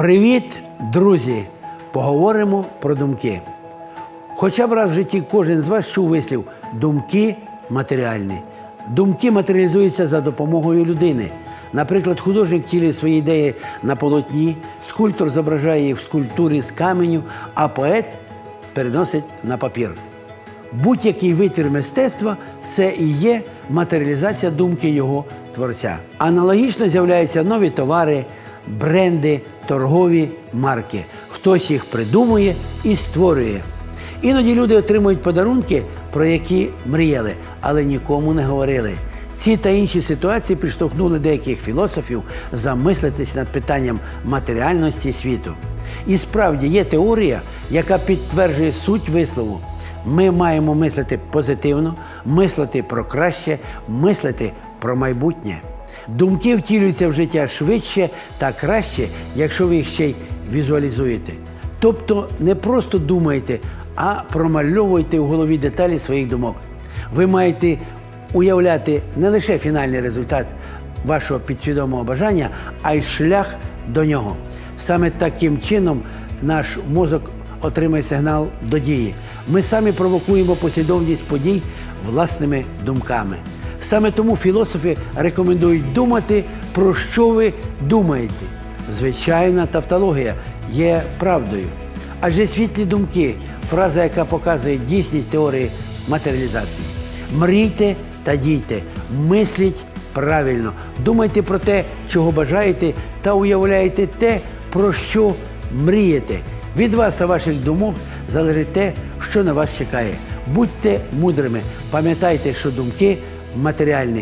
Привіт, друзі! Поговоримо про думки. Хоча б раз в житті кожен з вас чув вислів думки матеріальні. Думки матеріалізуються за допомогою людини. Наприклад, художник тілює свої ідеї на полотні, скульптор зображає їх в скульптурі з каменю, а поет переносить на папір. Будь-який витвір мистецтва це і є матеріалізація думки його творця. Аналогічно з'являються нові товари, бренди, торгові марки. Хтось їх придумує і створює. Іноді люди отримують подарунки, про які мріяли, але нікому не говорили. Ці та інші ситуації підштовхнули деяких філософів замислитись над питанням матеріальності світу. І справді є теорія, яка підтверджує суть вислову. Ми маємо мислити позитивно, мислити про краще, мислити про майбутнє. Думки втілюються в життя швидше та краще, якщо ви їх ще й візуалізуєте. Тобто не просто думайте, а промальовуйте в голові деталі своїх думок. Ви маєте уявляти не лише фінальний результат вашого підсвідомого бажання, а й шлях до нього. Саме таким чином наш мозок отримає сигнал до дії. Ми самі провокуємо послідовність подій власними думками. Саме тому філософи рекомендують думати, про що ви думаєте. Звичайна тавтологія є правдою. Адже світлі думки фраза, яка показує дійсність теорії матеріалізації. Мрійте та дійте, мисліть правильно, думайте про те, чого бажаєте, та уявляйте те, про що мрієте. Від вас та ваших думок залежить те, що на вас чекає. Будьте мудрими, пам'ятайте, що думки матеріальні.